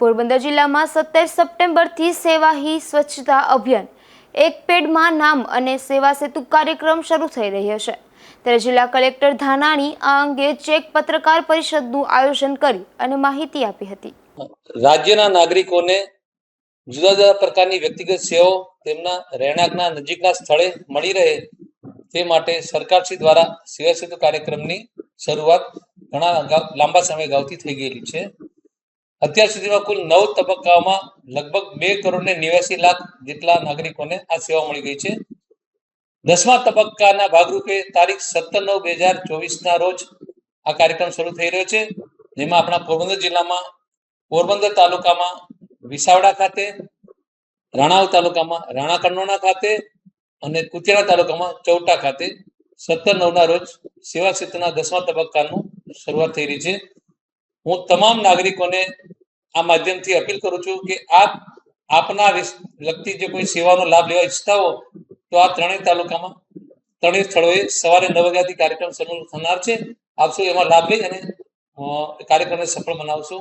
પોરબંદર જિલ્લામાં સત્તર સપ્ટેમ્બરથી સેવા સ્વચ્છતા અભિયાન. એક પેડમાં નામ અને સેવા સેતુ કાર્યક્રમ શરૂ થઈ રહ્યો છે. ત્યારે જિલ્લા કલેક્ટર ધાનાણી આ અંગે ચેક પત્રકાર પરિષદનું આયોજન કરી અને માહિતી આપી હતી. રાજ્યના નાગરિકોને જુદા જુદા પ્રકારની વ્યક્તિગત સેવાઓ તેમના રહેણાંકના નજીકના સ્થળે મળી રહે તે માટે સરકારશ્રી દ્વારા સેવા સેતુ કાર્યક્રમની શરૂઆત ઘણા લાંબા સમય અગાઉથી થઈ ગયેલી છે. અત્યાર સુધીમાં કુલ નવ તબક્કાઓમાં લગભગ બે કરોડ ને નેવ્યાસી લાખ જેટલા નાગરિકોને આ સેવા મળી ગઈ છે. દસમા તબક્કાના ભાગરૂપે તારીખ સત્તર નવ બે હજાર ચોવીસના રોજ આ કાર્યક્રમ શરૂ થઈ રહ્યો છે. જેમાં આપણા પોરબંદર જિલ્લામાં, પોરબંદર તાલુકામાં, વિસાવડા ખાતે રાણાવ તાલુકામાં, રાણા કન્નોણા ખાતે અને કુતિયાણા તાલુકામાં ચૌટા ખાતે સત્તર નવના રોજ સેવા ક્ષેત્રના દસમા તબક્કાનું શરૂઆત થઈ રહી છે. હું તમામ નાગરિકોને આ માધ્યમથી અપીલ કરું છું કે આપ આપના લગતી જે કોઈ સેવાનો લાભ લેવા ઈચ્છતા હો, તો આ ત્રણેય તાલુકામાં, ત્રણેય સ્થળોએ સવારે નવ વાગ્યાથી કાર્યક્રમ શરૂ થનાર છે. આપશો એમાં લાભ લઈ અને કાર્યક્રમને સફળ બનાવશો.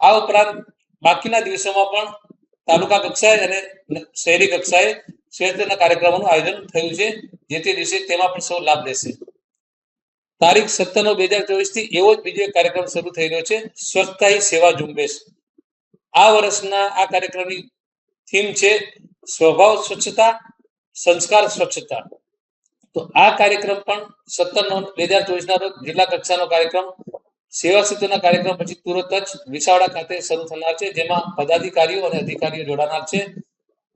આ ઉપરાંત બાકીના દિવસોમાં પણ તાલુકા કક્ષાએ અને શહેરી કક્ષાએ સ્વેતના કાર્યક્રમોનું આયોજન થયું છે. જે તે દિવસે તેમાં પણ સૌ લાભ લેશે. તારીખ સત્તર નવ બે હજાર ચોવીસથી એવો જ બીજો કાર્યક્રમ શરૂ થઈ રહ્યો છે સ્વચ્છતા સેવા ઝુંબેશ. આ વર્ષના આ કાર્યક્રમની થીમ છે સ્વભાવ સ્વચ્છતા, સંસ્કાર સ્વચ્છતા. તો આ કાર્યક્રમ પણ સત્તર નવ બે હજાર ચોવીસના રોજ જિલ્લા કક્ષાનો કાર્યક્રમ, સેવા સેતુના કાર્યક્રમ પછી તુરત જ વિસાવડા ખાતે શરૂ થનાર છે, જેમાં પદાધિકારીઓ અને અધિકારીઓ જોડાનાર છે.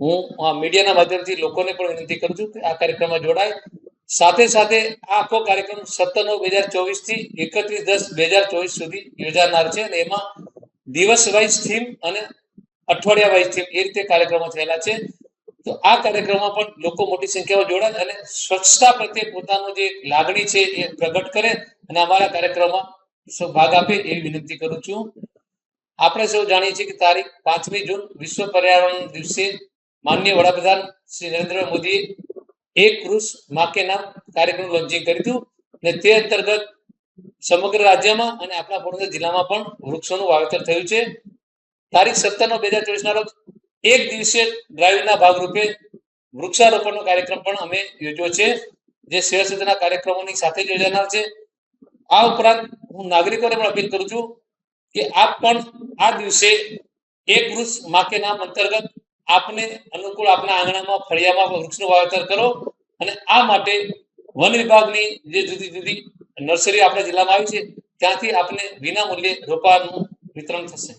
હું મીડિયાના માધ્યમથી લોકોને પણ વિનંતી કરું છું કે આ કાર્યક્રમમાં જોડાય સાથે સાથે આખો કાર્યક્રમ સત્તર નવ બે હજાર ચોવીસથી એકત્રીસ દસ બે હજાર ચોવીસ સુધી યોજાનાર છે અને એમાં દિવસ વાઇઝ થીમ અને અઠવાડિયા વાઇઝ થીમ એ રીતે કાર્યક્રમો થયેલા છે. તો આ કાર્યક્રમમાં પણ લોકો મોટી સંખ્યામાં જોડાય અને સ્વચ્છતા પ્રત્યે પોતાનું જે લાગણી છે એ પ્રગટ કરે અને અમારા કાર્યક્રમમાં સૌ ભાગ આપે એવી વિનંતી કરું છું. આપણે સૌ જાણીએ છીએ કે તારીખ પાંચમી જૂન વિશ્વ પર્યાવરણ દિવસે માનનીય વડાપ્રધાન શ્રી નરેન્દ્ર મોદીએ એક વૃક્ષ માકે નામ કાર્યક્રમ લોન્ચિંગ કર્યું હતું અને તે અંતર્ગત સમગ્ર રાજ્યમાં અને આપણા પોરબંદર જિલ્લામાં પણ વૃક્ષોનું વાવેતર થયું છે. તારીખ સત્તર નો બે હજાર ચોવીસના રોજ એક દિવસીય ડ્રાઈવના ભાગરૂપે વૃક્ષારોપણનો કાર્યક્રમ પણ અમે યોજ્યો છે, જે સેવા સદનના કાર્યક્રમોની સાથે જ યોજાનાર છે. આ ઉપરાંત હું નાગરિકોને પણ અપીલ કરું છું કે આપ પણ આ દિવસે એક વૃક્ષ માકે નામ અંતર્ગત આપને અનુકૂળ આપના આંગણામાં ફળિયામાં વૃક્ષનું વાવેતર કરો અને આ માટે વન વિભાગની જે જુદી જુદી નર્સરી આપણા જિલ્લામાં આવી છે, ત્યાંથી આપને વિના મૂલ્યે રોપાનું વિતરણ થશે.